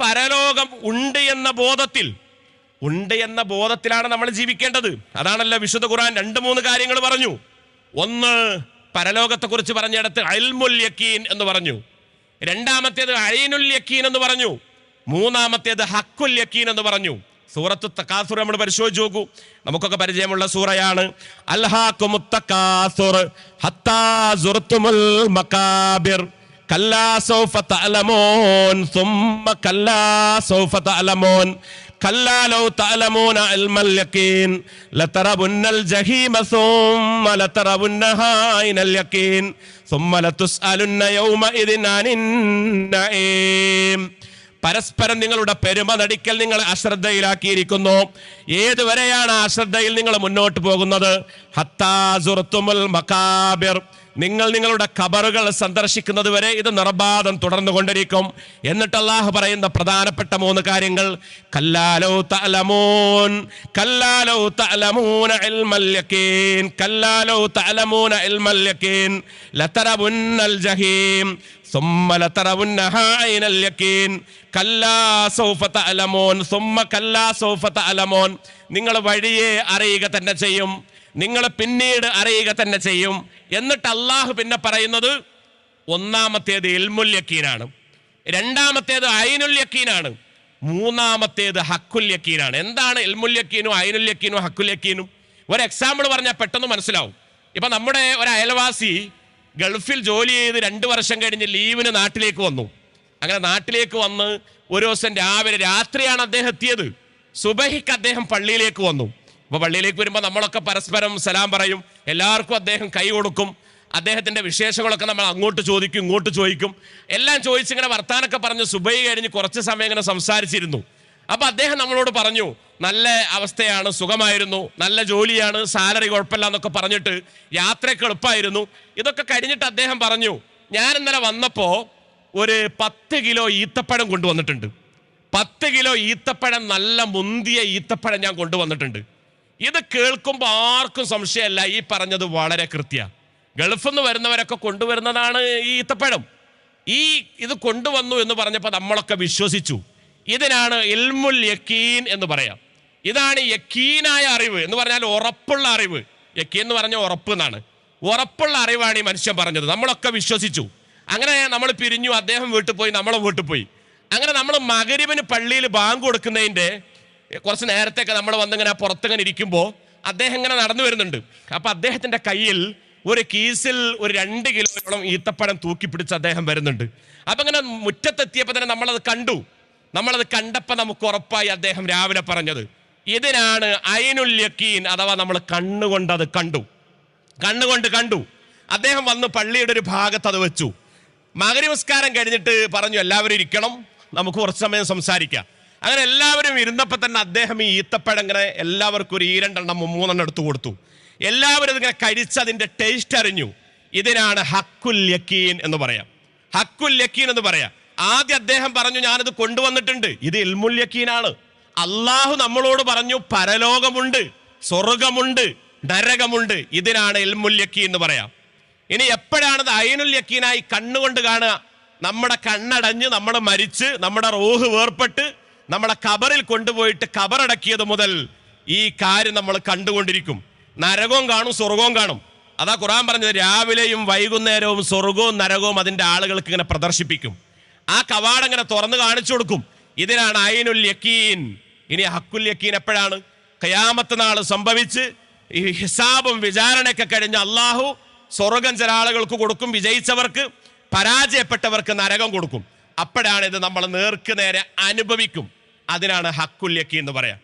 പരലോകം ഉണ്ട് എന്ന ബോധത്തിൽ ഉണ്ട് എന്ന ബോധത്തിലാണ് നമ്മൾ ജീവിക്കേണ്ടത്. അതാണല്ലോ വിശുദ്ധ ഖുറാൻ രണ്ട് മൂന്ന് കാര്യങ്ങൾ പറഞ്ഞു. ഒന്ന് പരലോകത്തെക്കുറിച്ച് പറഞ്ഞിടത്ത് അൽമുൽ യക്കീൻ എന്ന് പറഞ്ഞു. രണ്ടാമത്തേത് അഴീനുൽ യക്കീൻ എന്ന് പറഞ്ഞു. മൂന്നാമത്തേത് ഹക്കുൽ യക്കീൻ എന്ന് പറഞ്ഞു. സൂറത്ത് തക്കാസുർ നമ്മൾ പരിശോധിച്ച് നോക്കൂ. നമുക്കൊക്കെ പരിചയമുള്ള സൂറയാണ്. അൽഹാഖുമുത്തക്കാസുർ ഹത്താ മക്കാബിർ പരസ്പരം നിങ്ങളുടെ പെരുമ നടിക്കൽ നിങ്ങൾ അശ്രദ്ധയിലാക്കിയിരിക്കുന്നു. ഏതുവരെയാണ് അശ്രദ്ധയിൽ നിങ്ങൾ മുന്നോട്ട് പോകുന്നത്? ഹത്താസുർത്തുമുൽ നിങ്ങൾ നിങ്ങളുടെ ഖബറുകൾ സന്ദർശിക്കുന്നത് വരെ ഇത് നിർബാധം തുടർന്നു കൊണ്ടിരിക്കും എന്നിട്ട് അള്ളാഹു പറയുന്ന പ്രധാനപ്പെട്ട മൂന്ന് കാര്യങ്ങൾ കല്ലാലോ തലമൂൻ കല്ലാലോ തലമൂന ഇൽമൽ യഖീൻ കല്ലാലോ തലമൂന ഇൽമൽ യഖീൻ ലതറവുന്നൽ ജഹീം ثم لترونها عين اليقين كلا سوف تعلمون ثم كلا سوف تعلمون നിങ്ങൾ വഴിയെ അറിയുക തന്നെ ചെയ്യും നിങ്ങൾ പിന്നീട് അറിയുക തന്നെ ചെയ്യും. എന്നിട്ട് അള്ളാഹു പിന്നെ പറയുന്നത് ഒന്നാമത്തേത് ഇൽമുൽ യക്കീനാണ്. രണ്ടാമത്തേത് ഐനുൽ യക്കീനാണ്. മൂന്നാമത്തേത് ഹക്കുൽ യക്കീനാണ്. എന്താണ് ഇൽമുൽ യക്കീനും ഐനുൽ യക്കീനും ഹക്കുൽ യക്കീനും? ഒരു എക്സാമ്പിൾ പറഞ്ഞാൽ പെട്ടെന്ന് മനസ്സിലാവും. ഇപ്പൊ നമ്മുടെ ഒരു അയൽവാസി ഗൾഫിൽ ജോലി ചെയ്ത് രണ്ട് വർഷം കഴിഞ്ഞ് ലീവിന് നാട്ടിലേക്ക് വന്നു. അങ്ങനെ നാട്ടിലേക്ക് വന്ന് ഒരു ദിവസം രാവിലെ രാത്രിയാണ് അദ്ദേഹം എത്തിയത്. സുബഹിക്ക് അദ്ദേഹം പള്ളിയിലേക്ക് വന്നു. അപ്പൊ പള്ളിയിലേക്ക് വരുമ്പോൾ നമ്മളൊക്കെ പരസ്പരം സലാം പറയും. എല്ലാവർക്കും അദ്ദേഹം കൈ കൊടുക്കും. അദ്ദേഹത്തിന്റെ വിശേഷങ്ങളൊക്കെ നമ്മൾ അങ്ങോട്ട് ചോദിക്കും ഇങ്ങോട്ട് ചോദിക്കും. എല്ലാം ചോദിച്ചിങ്ങനെ വർത്താനൊക്കെ പറഞ്ഞ് സുബൈ കഴിഞ്ഞ് കുറച്ച് സമയം ഇങ്ങനെ സംസാരിച്ചിരുന്നു. അപ്പോൾ അദ്ദേഹം നമ്മളോട് പറഞ്ഞു നല്ല അവസ്ഥയാണ് സുഖമായിരുന്നു നല്ല ജോലിയാണ് സാലറി കുഴപ്പമില്ല എന്നൊക്കെ പറഞ്ഞിട്ട് യാത്രയൊക്കെ എളുപ്പമായിരുന്നു. ഇതൊക്കെ കഴിഞ്ഞിട്ട് അദ്ദേഹം പറഞ്ഞു ഞാൻ ഇന്നലെ വന്നപ്പോൾ ഒരു പത്ത് കിലോ ഈത്തപ്പഴം കൊണ്ടുവന്നിട്ടുണ്ട്. പത്ത് കിലോ ഈത്തപ്പഴം നല്ല മുന്തിയ ഈത്തപ്പഴം ഞാൻ കൊണ്ടുവന്നിട്ടുണ്ട്. ഇത് കേൾക്കുമ്പോൾ ആർക്കും സംശയമല്ല. ഈ പറഞ്ഞത് വളരെ കൃത്യ. ഗൾഫിൽ നിന്ന് വരുന്നവരൊക്കെ കൊണ്ടുവരുന്നതാണ് ഈ ഈത്തപ്പഴം. ഈ ഇത് കൊണ്ടുവന്നു എന്ന് പറഞ്ഞപ്പോൾ നമ്മളൊക്കെ വിശ്വസിച്ചു. ഇതിനാണ് ഇൽമുൽ യക്കീൻ എന്ന് പറയാം. ഇതാണ് യക്കീനായ അറിവ് എന്ന് പറഞ്ഞാൽ ഉറപ്പുള്ള അറിവ്. യക്കീൻ എന്ന് പറഞ്ഞാൽ ഉറപ്പ് എന്നാണ്. ഉറപ്പുള്ള അറിവാണ് ഈ മനുഷ്യൻ പറഞ്ഞത്. നമ്മളൊക്കെ വിശ്വസിച്ചു. അങ്ങനെ നമ്മൾ പിരിഞ്ഞു അദ്ദേഹം വീട്ടിൽ പോയി നമ്മളെ വീട്ടിൽ പോയി. അങ്ങനെ നമ്മൾ മകരിവിന് പള്ളിയിൽ ബാങ്ക് കൊടുക്കുന്നതിന്റെ കുറച്ച് നേരത്തേക്ക് നമ്മൾ വന്നിങ്ങനെ പുറത്തിങ്ങനെ ഇരിക്കുമ്പോൾ അദ്ദേഹം ഇങ്ങനെ നടന്നു വരുന്നുണ്ട്. അപ്പൊ അദ്ദേഹത്തിന്റെ കയ്യിൽ ഒരു കീസിൽ ഒരു രണ്ട് കിലോയോളം ഈത്തപ്പഴം തൂക്കി പിടിച്ച് അദ്ദേഹം വരുന്നുണ്ട്. അപ്പൊ ഇങ്ങനെ മുറ്റത്തെത്തിയപ്പോൾ തന്നെ നമ്മളത് കണ്ടു. നമ്മളത് കണ്ടപ്പോൾ നമുക്ക് ഉറപ്പായി അദ്ദേഹം രാവിലെ പറഞ്ഞത് ഇതിനാണ് അയിനുൽ യക്കീൻ അഥവാ നമ്മൾ കണ്ണുകൊണ്ട് അത് കണ്ടു. കണ്ണുകൊണ്ട് കണ്ടു. അദ്ദേഹം വന്ന് പള്ളിയുടെ ഒരു ഭാഗത്ത് അത് വെച്ചു. മകരമസ്കാരം കഴിഞ്ഞിട്ട് പറഞ്ഞു എല്ലാവരും ഇരിക്കണം നമുക്ക് കുറച്ച് സമയം സംസാരിക്കാം. അങ്ങനെ എല്ലാവരും ഇരുന്നപ്പോൾ തന്നെ അദ്ദേഹം ഈ ഈത്തപ്പഴം ഇങ്ങനെ എല്ലാവർക്കും ഒരു ഈരണ്ടെണ്ണം രണ്ടെണ്ണം മൂന്നെണ്ണം എടുത്തു കൊടുത്തു. എല്ലാവരും ഇതിങ്ങനെ കഴിച്ച് അതിന്റെ ടേസ്റ്റ് അറിഞ്ഞു. ഇതിനാണ് ഹക്കുൽ യക്കീൻ എന്ന് പറയാം. ഹക്കുൽ യക്കീൻ എന്ന് പറയാം. ആദ്യം അദ്ദേഹം പറഞ്ഞു ഞാനിത് കൊണ്ടുവന്നിട്ടുണ്ട്. ഇത് ഇൽമുൽ യക്കീനാണ്. അള്ളാഹു നമ്മളോട് പറഞ്ഞു പരലോകമുണ്ട് സ്വർഗമുണ്ട് നരകമുണ്ട്. ഇതിനാണ് ഇൽമുൽ യക്കീൻ എന്ന് പറയാം. ഇനി എപ്പോഴാണത് അയിനുൽ യക്കീനായി കണ്ണുകൊണ്ട് കാണുക? നമ്മുടെ കണ്ണടഞ്ഞ് നമ്മൾ മരിച്ച് നമ്മുടെ റോഹ് വേർപ്പെട്ട് നമ്മളെ കബറിൽ കൊണ്ടുപോയിട്ട് കബറടക്കിയത് മുതൽ ഈ കാര്യം നമ്മൾ കണ്ടുകൊണ്ടിരിക്കും. നരകവും കാണും സ്വർഗവും കാണും. അതാ ഖുറാൻ പറഞ്ഞത് രാവിലെയും വൈകുന്നേരവും സ്വർഗവും നരകവും അതിന്റെ ആളുകൾക്ക് ഇങ്ങനെ പ്രദർശിപ്പിക്കും. ആ കവാടം ഇങ്ങനെ തുറന്ന് കാണിച്ചു കൊടുക്കും. ഇതിനാണ് അയിനുൽ യക്കീൻ. ഇനി ഹക്കുൽ യക്കീൻ എപ്പോഴാണ്? കയാമത്ത് നാൾ സംഭവിച്ച് ഈ ഹിസാബും വിചാരണയൊക്കെ കഴിഞ്ഞ് അള്ളാഹു സ്വർഗം ചില ആളുകൾക്ക് കൊടുക്കും വിജയിച്ചവർക്ക് പരാജയപ്പെട്ടവർക്ക് നരകം കൊടുക്കും. അപ്പോഴാണ് ഇത് നമ്മൾ നേർക്ക് നേരെ അനുഭവിക്കും. അതിനാണ് ഹക്കുൽ യക്കീൻ എന്ന് പറയാം.